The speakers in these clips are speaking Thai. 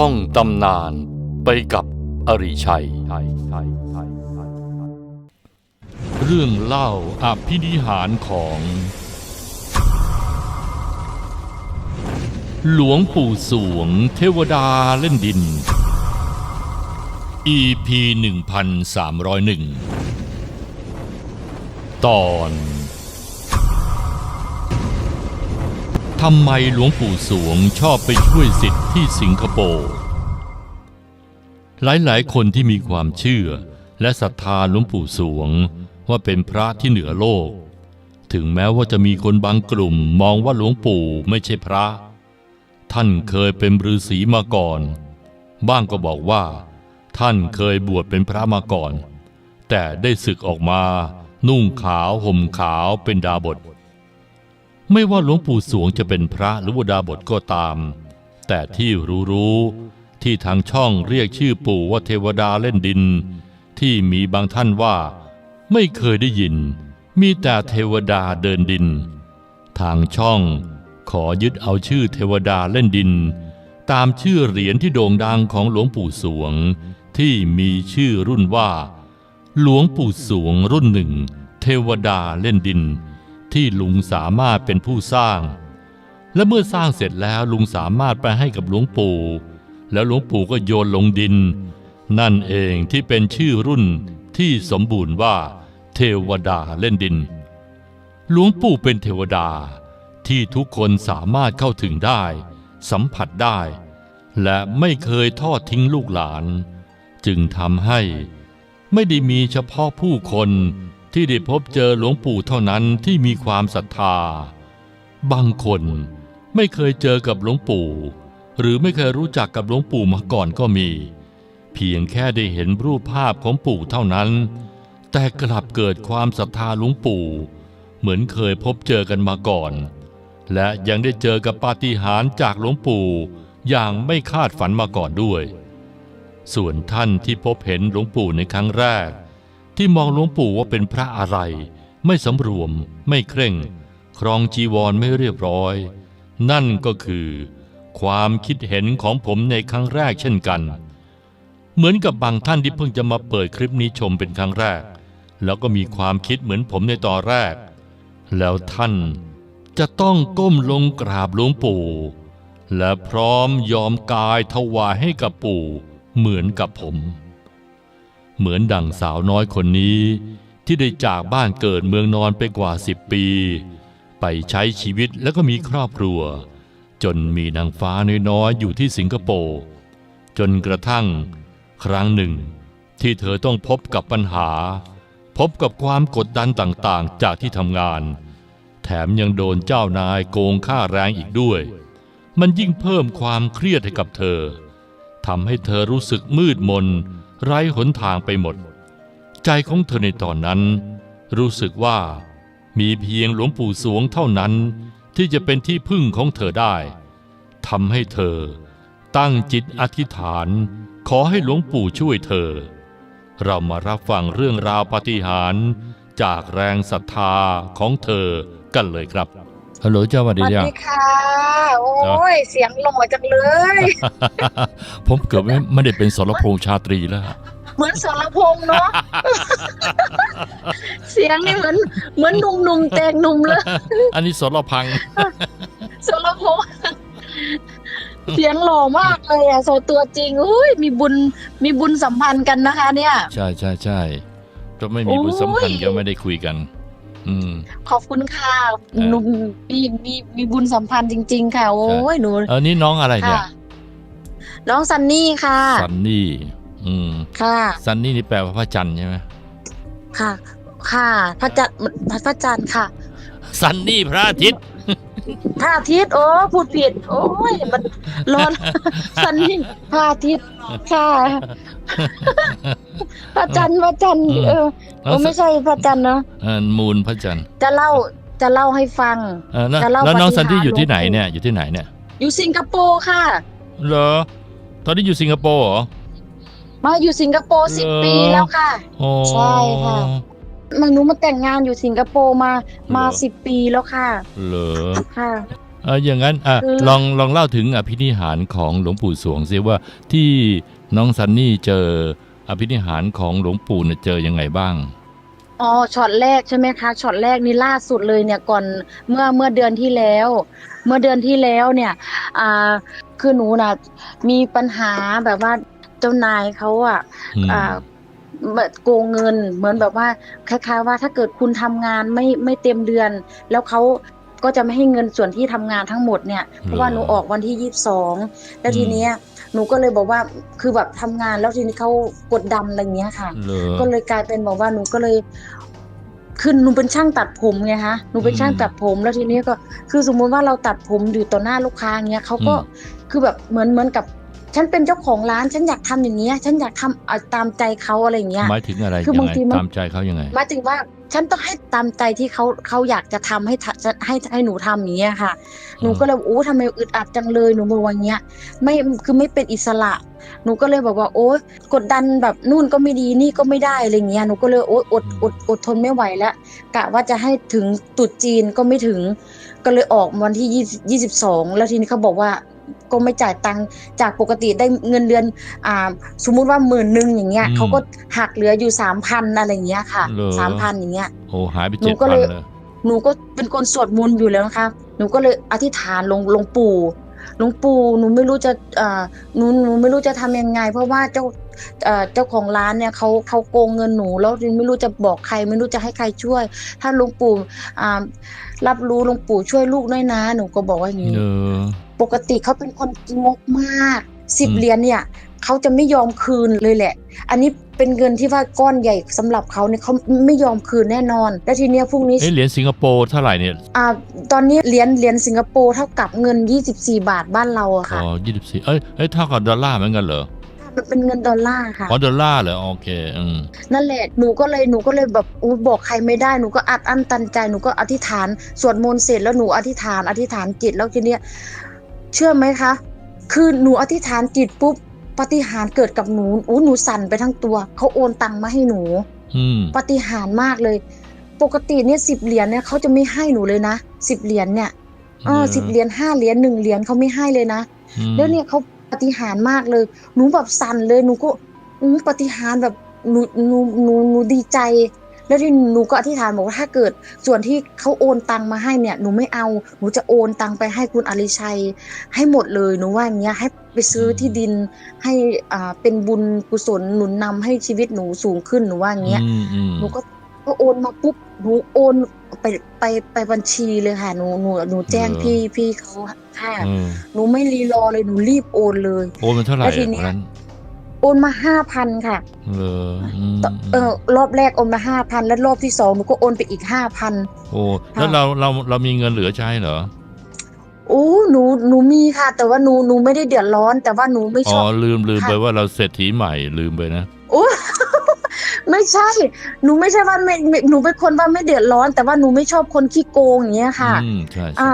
ท่องตำนานไปกับอริชัย เรื่องเล่าอภินิหารของ หลวงปู่สวงเทวดาเล่นดิน EP 1301 ตอน ทำไมหลวงปู่สวงชอบไปช่วยสิทธิ์ที่สิงคโปร์หลายๆ คนที่มีความเชื่อและศรัทธาหลวงปู่สวงว่าเป็นพระที่เหนือโลก ถึงแม้ว่าจะมีคนบางกลุ่มมองว่าหลวงปู่ไม่ใช่พระ ท่านเคยเป็นฤาษีมาก่อน บ้างก็บอกว่า ท่านเคยบวชเป็นพระมาก่อน แต่ได้ศึกออกมา นุ่งขาวห่มขาวเป็นดาบท ไม่ว่าหลวงปู่สวงจะเป็นพระหรือวดาบทก็ตาม แต่ที่รู้ๆที่ทางช่องเรียกชื่อปู่ว่าเทวดาเล่นดิน ที่มีบางท่านว่า ไม่เคยได้ยิน มีแต่เทวดาเดินดิน ทางช่องขอยึดเอาชื่อเทวดาเล่นดิน ตามชื่อเหรียญที่โด่งดังของหลวงปู่สวง ที่มีชื่อรุ่นว่า หลวงปู่สวงรุ่นหนึ่ง เทวดาเล่นดิน ที่ลุงสามารถเป็นผู้สร้าง และเมื่อสร้างเสร็จแล้วลุงสามารถไปให้กับหลวงปู่ แล้วหลวงปู่ก็โยนลงดิน นั่นเองที่เป็นชื่อรุ่นที่สมบูรณ์ว่า เทวดาเล่นดิน หลวงปู่เป็นเทวดาที่ทุกคนสามารถเข้าถึงได้ สัมผัสได้ และไม่เคยทอดทิ้งลูกหลาน จึงทำให้ไม่ได้มีเฉพาะผู้คน ที่ได้พบเจอหลวงปู่เท่านั้นที่มีความศรัทธา บางคนไม่เคยเจอกับหลวงปู่ หรือไม่เคยรู้จักกับหลวงปู่มาก่อนก็มี เพียงแค่ได้เห็นรูปภาพของปู่เท่านั้น แต่กลับเกิดความศรัทธาหลวงปู่ เหมือนเคยพบเจอกันมาก่อน และยังได้เจอกับปาฏิหาริย์จากหลวงปู่อย่างไม่คาดฝันมาก่อนด้วย ส่วนท่านที่พบเห็นหลวงปู่ในครั้งแรก ที่มองหลวงปู่ว่าเป็นพระอะไร ไม่สำรวม ไม่เคร่ง ครองจีวรไม่เรียบร้อย นั่นก็คือ ความคิดเห็นของผมในครั้งแรกเช่นกัน เหมือนกับบางท่านที่เพิ่งจะมาเปิดคลิปนี้ชมเป็นครั้งแรก แล้วก็มีความคิดเหมือนผมในตอนแรก แล้วท่านจะต้องก้มลงกราบหลวงปู่ และพร้อมยอมกายถวายให้กับปู่เหมือนกับผม เหมือนดั่งสาวน้อยคนนี้ ที่ได้จากบ้านเกิดเมืองนอนไปกว่าสิบปี ไปใช้ชีวิตแล้วก็มีครอบครัว จนมีนางฟ้าน้อยๆอยู่ที่สิงคโปร์จนกระทั่ง ครั้งหนึ่ง ที่เธอต้องพบกับปัญหา พบกับความกดดันต่างๆ จากที่ทำงาน แถมยังโดนเจ้านายโกงค่าแรงอีกด้วย มันยิ่งเพิ่มความเครียดให้กับเธอทำให้เธอรู้สึกมืดมน ไร้หนทางไปหมด ใจของเธอในตอนนั้น รู้สึกว่า มีเพียงหลวงปู่สวงเท่านั้นที่จะเป็นที่พึ่งของเธอได้ทำให้เธอ ตั้งจิตอธิษฐาน ขอให้หลวงปู่ช่วยเธอ เรามารับฟังเรื่องราวปาฏิหาริย์จากแรงศรัทธาของเธอกันเลยครับ ฮัลโหลเจ้าสวัสสดีวัสจ้าดีค่ะ โอ้ย เสียงหล่อจังเลย ผมเกือบไม่ไม่ได้เป็นสรพงษ์ชาตรีแล้วฮะเหมือนสรพงษ์เนาะ เสียงนี่เหมือนเหมือนหนุ่มๆแต่งหนุ่มเลย อันนี้สรพังษ์สรพงษ์เสียงหล่อมากเลยอะโซตัวจริงอุ้ยมีบุญมีบุญสัมพันธ์กันนะคะ เนี่ย ใช่ใช่ใช่ก็ไม่มีบุญสัมพันธ์โอ้ยก็ไม่ได้คุยกัน อืม ขอบคุณค่ะเออ หนูมีมีมีบุญสัมพันธ์จริง ๆ ค่ะ โอ้ยหนูเออนี่น้องอะไรเนี่ย ค่ะน้องซันนี่ค่ะ ซันนี่ อืม ค่ะ ซันนี่นี่แปลว่าพระจันทร์ใช่ไหมค่ะ ค่ะ พระจันทร์พระจันทร์ค่ะ ซันนี่พระอาทิตย์ พระอาทิตย์โอ้พูดผิด โอ้ยมันร้อนสันนี่พระอาทิตย์ค่ะพระจันทร์พระจันทร์เออแล้โอ้วไม่ใช่พระจันทร์เนาะเออมูลพระจันทร์จะเล่าจะเล่าให้ฟังเออแล้วจะเล่าแล้วน้องปฏิหารย์ซันนี่อยู่ที่ไหนหลวงปู่เนี่ยอยู่ที่ไหนเนี่ย อยู่สิงคโปร์ค่ะเหรอตอนนี้อยู่สิงคโปร์เหรอมาอยู่สิงคโปร์สิบเหรอปีแล้วค่ะโอ้ใช่ค่ะ มันหนูมาแต่งงานอยู่สิงคโปร์มามาเหรอสิบปีแล้วค่ะ เหรอค่ะเอออย่างนั้นอะคือลองลองเล่าถึงอภินิหารของหลวงปู่สวงซิว่าที่น้องซันนี่เจออภินิหารของหลวงปู่เนี่ยเจอยังไงบ้างอ๋อช็อตแรกใช่ไหมคะช็อตแรกนี่ล่าสุดเลยเนี่ยก่อนเมื่อเมื่อเดือนที่แล้ว เมื่อเดือนที่แล้วเนี่ยอ่าคือหนูน่ะมีปัญหาแบบว่าเจ้านายเขาอะอืมอ่า แบบโกงเงิน เหมือนแบบว่าคล้ายๆว่าถ้าเกิดคุณทำงานไม่ไม่เต็มเดือน แล้วเขาก็จะไม่ให้เงินส่วนที่ทำงานทั้งหมดเนี่ยเพราะว่าหนูออกวันที่ยี่สิบสองแล้วทีเนี้ยหนูก็เลยบอกว่าคือแบบทำงานแล้วทีนี้เขากดดันอะไรเงี้ยค่ะเหรอก็เลยกลายเป็นบอกว่าหนูก็เลยคือหนูเป็นช่างตัดผมไงคะหนูเป็นอืมช่างตัดผมแล้วทีนี้ก็คือสมมุติว่าเราตัดผมอยู่ต่อหน้าลูกค้าเงี้ยเขาก็อืมคือแบบเหมือนเหมือนกับ ฉันเป็นเจ้าของร้านฉันอยากทำอย่างเงี้ย ฉันอยากทำเอาตามใจเขาอะไรอย่างเงี้ยหมายถึงอะไรคือยังบางไงทีมันตามใจเขายังไงหมายถึงว่าฉันต้องให้ตามใจที่เขาเขาอยากจะทำให้ทะจะให้ให้หนูทำอย่างเงี้ยค่ะ หนูก็เลยโอ้ทำไมอึดอัดจังเลยหนูบอกว่าอย่างเงี้ยไม่คือไม่เป็นอิสระ หนูก็เลยบอกว่าโอ๊ยกดดันแบบนู่นก็ไม่ดีนี่ก็ไม่ได้อะไรเงี้ยหนูก็เลยโอ๊ยอดอดอดทนไม่ไหวแล้วกะว่าจะให้ถึงตรุษจีนก็ไม่ถึง ก็เลยออกวันที่ยี่ยี่สิบสองแล้วทีนี้เขาบอกว่า ก็ไม่จ่ายตังค์จากปกติได้เงินเดือนอ่าสมมุติว่าหมื่นหนึ่งอย่างเงี้ยอืมเขาก็หักเหลืออยู่สามพันอะไรอย่างเงี้ยค่ะเหรอสามพันอย่างเงี้ยโอ้หายไปหนูเจ็ดก็พันเลยเลยหนูก็เป็นคนสวดมนต์อยู่แล้วนะคะ หนูก็เลยอธิษฐานหลวงหลวงปู่หลวงปู่หนูไม่รู้จะเอ่อหนูหนูไม่รู้จะทำยังไง เพราะว่าเจ้าเอ่อเจ้าของร้านเนี่ยเขาเขาโกงเงินหนูแล้วไม่รู้จะบอกใคร ไม่รู้จะให้ใครช่วย ถ้าหลวงปู่อ่ารับรู้หลวงปู่ช่วยลูกด้วยนะ หนูก็บอกว่าอย่างนี้เออ ปกติเขาเป็นคนงกมากสิบอืมเหรียญเนี่ยเขาจะไม่ยอมคืนเลยแหละ อันนี้เป็นเงินที่ว่าก้อนใหญ่สำหรับเขาเนี่ยเขาไม่ยอมคืนแน่นอน และทีเนี้ยพรุ่งนี้เอ๊ะเหรียญสิงคโปร์เท่าไหร่เนี่ยอ่าตอนนี้เหรียญเหรียญสิงคโปร์เท่ากับเงิน 24 บาทบ้านเราอะอ๋ค่ะอยี่สิบสี่เอ้ยเอ้ยเท่ากับดอลลาร์เหมือนกันเหรอมันเป็นเงินดอลลาร์ค่ะอ๋อดอลลาร์เหรอโอเคอืมนั่นแหละหนูก็เลยหนูก็เลยแบบอุ๊ยบอกใครไม่ได้หนูก็อัดอั้นตันใจหนูก็อธิษฐานสวดมนต์เสร็จแล้วหนูอธิษฐานอธิษฐานจิตแล้วทีเนี้ย เชื่อไหมคะ คือหนูอธิษฐานจิตปุ๊บปาฏิหารย์เกิดกับหนูอู้หนูสั่นไปทั้งตัว เขาโอนตังมาให้หนูอืมปาฏิหารย์มากเลย ปกติเนี่ยสิบเหรียญเนี่ยเขาจะไม่ให้หนูเลยนะสิบเหรียญเนี่ยเออสิบเหรียญห้าเหรียญหนึ่งเหรียญเขาไม่ให้เลยนะอืมแล้วเนี่ยเขาปาฏิหารย์มากเลย หนูแบบสั่นเลยหนูก็อืมปาฏิหารย์แบบหนูหนูหนูหนูดีใจ แล้วที่หนูก็อธิษฐานบอกว่าถ้าเกิดส่วนที่เขาโอนตังมาให้เนี่ยหนูไม่เอาหนูจะโอนตังไปให้คุณอริชัย ให้หมดเลยหนูว่าอย่างเงี้ยให้ไปซื้อที่ดินให้อ่าเป็นบุญกุศลหนุนนำให้ชีวิตหนูสูงขึ้นหนูว่าอย่างเงี้ยอืมอืมหนูก็ก็โอนมาปุ๊บหนูโอนไปไปไปบัญชีเลยค่ะหนูหนูหนูแจ้งพี่พี่เขาค่ะเออหนูไม่รีรอเลยหนูรีบโอนเลยโอ้มันเท่าไหร่แล้วทีอะเนี้วัยนนั้น โอนมาห้าพันค่ะเลออืมเออรอบแรกโอนมาห้าพันแล้วรอบที่สองหนูก็โอนไปอีกห้าพันโอ้แล้วค่ะเราเราเรามีเงินเหลือใช้เหรอโอ้หนูหนูมีค่ะ แต่ว่าหนูหนูไม่ได้เดือดร้อน แต่ว่าหนูไม่อ๋ชออบลืมลืมค่ะไปว่าเราเศรษฐีใหม่ลืมไปนะโอ้ไม่ใช่ หนูไม่ใช่ว่าไม่ไม่หนูเป็นคนว่าไม่เดือดร้อน แต่ว่าหนูไม่ชอบคนขี้โกงอย่างเงี้ยค่ะ อืมใช่ใช่อ่า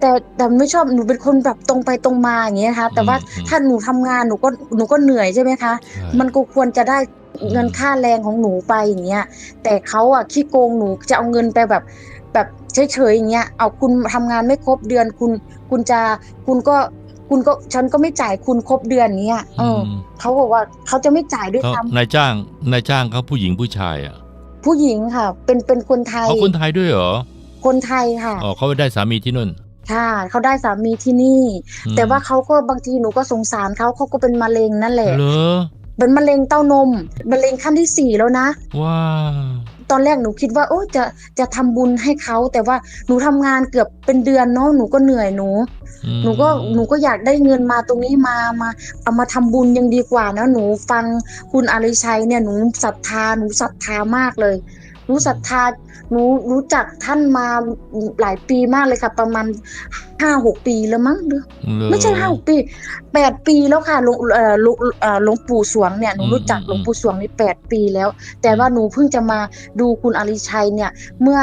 แต่แต่ไม่ชอบหนูเป็นคนแบบตรงไปตรงมาอย่างเงี้ยค่ะแต่ว่าอืมถ้าหนูทำงานหนูก็หนูก็เหนื่อยใช่ไหมคะใช่มันก็ควรจะได้อืมเงินค่าแรงของหนูไปอย่างเงี้ย แต่เขาอะขี้โกงหนูจะเอาเงินไปแบบแบบเฉยๆอย่างเงี้ย เอาคุณทำงานไม่ครบเดือนคุณคุณจะคุณก็คุณก็ฉันก็ไม่จ่ายคุณครบเดือนอย่างเงี้ยเอออมเขาบอกว่าเขาจะไม่จ่ายด้วยเขาซ้นายจ้างนายจ้างเขาผู้หญิงผู้ชายอะำผู้หญิงค่ะ เป็นเป็นคนไทยเขาคนไทยด้วยเหรอคนไทยค่ะอ๋อเขาไปได้สามีที่นู่น ค่ะเขาได้สามีที่นี่อืมแต่ว่าเขาก็บางทีหนูก็สงสารเขาเขาก็เป็นมะเร็งนั่นแหละเหรอเป็นมะเร็งเต้านมมะเร็งขั้นที่สี่แล้วนะว้าวตอนแรกหนูคิดว่าโอ้จะจะทำบุญให้เขาแต่ว่าหนูทำงานเกือบเป็นเดือนเนาะหนูก็เหนื่อยหนูอืมหนูก็หนูก็อยากได้เงินมาตรงนี้มามาเอามาทำบุญยังดีกว่านะหนูฟังคุณอาริชัยเนี่ยหนูศรัทธาหนูศรัทธามากเลยห นูศรัทธาหนูรู้จักท่านมาหลายปีมากเลยค่ะ ประมาณห้าหกปีแล้วมั้งหรือเหรอไม่ใช่ห้าหกปีแปดปีแล้วค่ะหลวงเอ่อหลวงเอ่อหลวงปู่สวงเนี่ยหนูอืมรู้จักอืมหลวงปู่สวงนี่แปดปีแล้ว แต่ว่าหนูเพิ่งจะมาดูคุณอาริชัยเนี่ย เมื่อ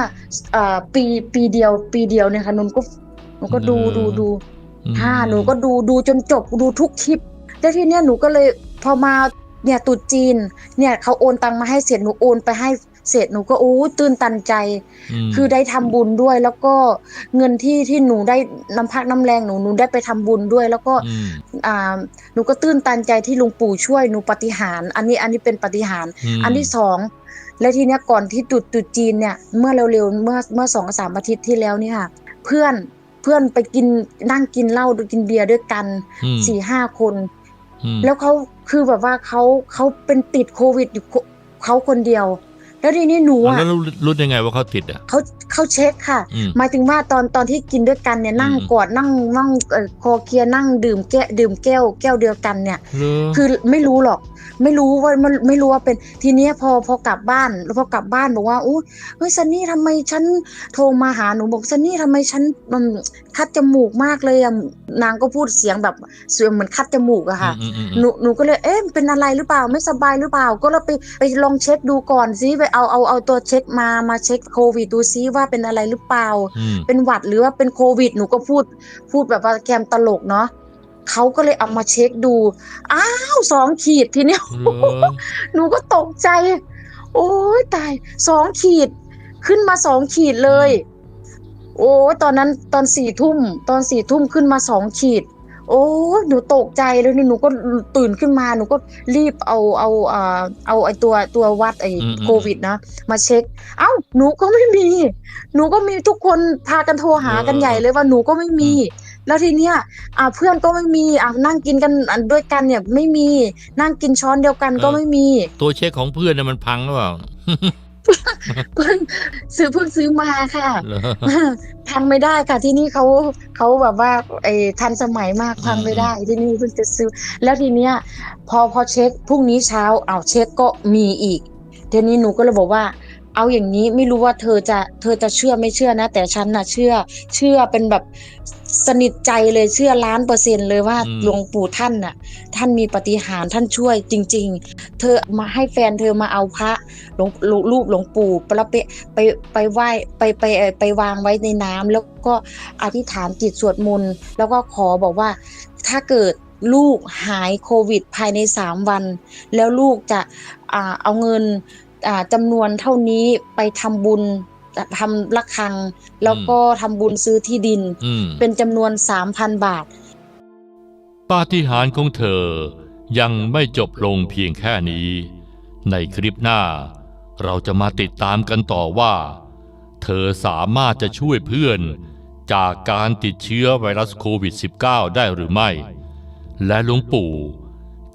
เอ่อปีปีเดียว ปีเดียวเนี่ยค่ะหนูก็หนูก็ดูดูดูอืมค่ะหนูก็ดูดูจนจบดูทุกคลิปแล้วทีเนี้ยหนูก็เลยพอมาเนี่ยตรุษจีนเนี่ยเขาโอนตังมาให้เสร็จหนูโอนไปให้ เสร็จหนูก็โอ้ตื่นตันใจมคือได้ทำบุญด้วย แล้วก็เงินที่ที่หนูได้น้ำพักน้ำแรงหนูหนูได้ไปทำบุญด้วย แล้วก็อืมอ่าหนูก็ตื้นตันใจที่หลุงปู่ช่วยหนูปฏิหารย์อันนี้อันนี้เป็นปฏิหารย์มอันที่สองแล้วทีเนี้ยก่อนที่ตรุดตรุดจีนเนี่ยเมื่อเร็วๆเมื่อเมื่อสองสามอาทิตย์ที่แล้วเนี่ยค่ะเพื่อนเพื่อนไปกินนั่งกินเหล้ากินเบียร์ด้วยกันอืมสี่ห้าคนอืมแล้วเขาคือแบบว่าเขาเขาเป็นติดโควิดอยู่คนเขาคนเดียว แล้วทีนี้หนูอะอะแล้วรู้รู้ได้ไงว่าเขาติดอะเขาเขาเช็คค่ะอืมหมายถึงว่าตอนตอนที่กินด้วยกันเนี่ยนั่งอืมกอดนั่งนั่งเอ่อคอเคลียร์นั่งดื่มแก้วดื่มแก้วแก้วเดียวกันเนี่ยเหรอคือไม่รู้หรอก ไม่รู้ว่ามันไม่รู้ว่าเป็นทีเนี้ยพอพอกลับบ้านแล้วพอกลับบ้านบอกว่าอู้เฮ้ยซันนี่ทำไมฉันโทรมาหาหนูบอกซันนี่ทำไมฉันมันคัดจมูกมากเลยอะนางก็พูดเสียงแบบเสียงเหมือนคัดจมูกอะค่ะอืมอืมหนูหนูก็เลยเอ๊ะเป็นอะไรหรือเปล่าไม่สบายหรือเปล่า ก็เราไปไปลองเช็คดูก่อนซิไปเอาเอาเอาตัวเช็คมามาเช็คโควิดดูซิว่าเป็นอะไรหรือเปล่าอืมเป็นหวัดหรือว่าเป็นโควิด หนูก็พูดพูดแบบว่าแกมตลกเนาะ เขาก็เลยเอามาเช็คดู อ้าวสองขีดทีเนี้ยเหรอหนูก็ตกใจ โอ้ยตายสองขีด ขึ้นมาสองขีดเลย โอ้ยตอนนั้นตอนสี่ทุ่ม ตอนสี่ทุ่มขึ้นมาสองขีด โอ้ยหนูตกใจเลยหนูก็ตื่นขึ้นมาหนูก็รีบเอาเอาเอ่อเอาไอตัวตัววัดไออืมอืมโควิดนะมาเช็ค เอ้าหนูก็ไม่มี หนูก็มีทุกคนพากันโทรหากันใหญ่เลยว่าหนูก็ไม่มี แล้วทีเนี้ยอ่าเพื่อนก็ไม่มีอ่านั่งกินกันอันด้วยกันเนี่ยไม่มีนั่งกินช้อนเดียวกันก็ไม่มี ตัวเช็คของเพื่อนน่ะมันพังหรือเปล่าเพิ่งซื้อเพิ่งซื้อมาค่ะเหรอพังไม่ได้ค่ะที่นี่เขาเขาแบบว่าไอ้ทันสมัยมากพังไม่ได้ ที่นี่เพิ่งจะซื้อ แล้วทีเนี้ย พอพอเช็คพรุ่งนี้เช้าเอาวเช็คก็มีอีกทีนี้หนูก็เลยบอกว่า เอาอย่างนี้ไม่รู้ว่าเธอจะเธอจะเชื่อไม่เชื่อนะ แต่ฉันน่ะเชื่อ เชื่อเป็นแบบสนิทใจเลยเชื่อล้านเปอร์เซ็นต์เลยว่าอืมหลวงปู่ท่านน่ะ ท่านมีปาฏิหารย์ท่านช่วยจริง ๆ เธอมาให้แฟนเธอมาเอาพระหลวงรูปหลวงปู่แล้วไปไปไปไหว้ไปไปเอ่อไปวางไว้ในน้ำแล้วก็อธิษฐานจิตสวดมนต์แล้วก็ขอบอกว่าถ้าเกิดลูกหายโควิดภายในสามวัน แล้วลูกจะอ่าเอาเงินอ่า จำนวนเท่านี้ไปทำบุญทำระฆัง แล้วก็ทำบุญซื้อที่ดินอืมเป็นจำนวนสามพันบาท ปาฏิหาริย์ของเธอยังไม่จบลงเพียงแค่นี้ ในคลิปหน้า เราจะมาติดตามกันต่อว่า เธอสามารถจะช่วยเพื่อนจากการติดเชื้อไวรัสโควิด -19 ได้หรือไม่ และหลวงปู่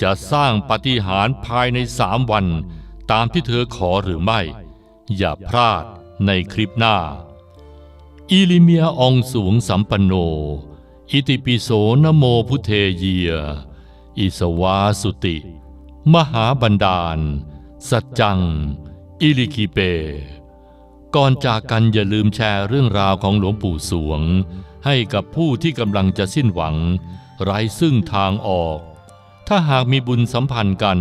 จะสร้างปาฏิหาริย์ภายในสามวัน ตามที่เธอขอหรือไม่ อย่าพลาดในคลิปหน้า อิลิเมียองสวงสัมปันโน อิติปิโสนโมพุเทเยีย อิสวาสุติ มหาบันดาล สัจจัง อิลิคิเป ก่อนจากกันอย่าลืมแชร์เรื่องราวของหลวงปู่สวง ให้กับผู้ที่กำลังจะสิ้นหวัง ไร้ซึ่งทางออก ถ้าหากมีบุญสัมพันธ์กัน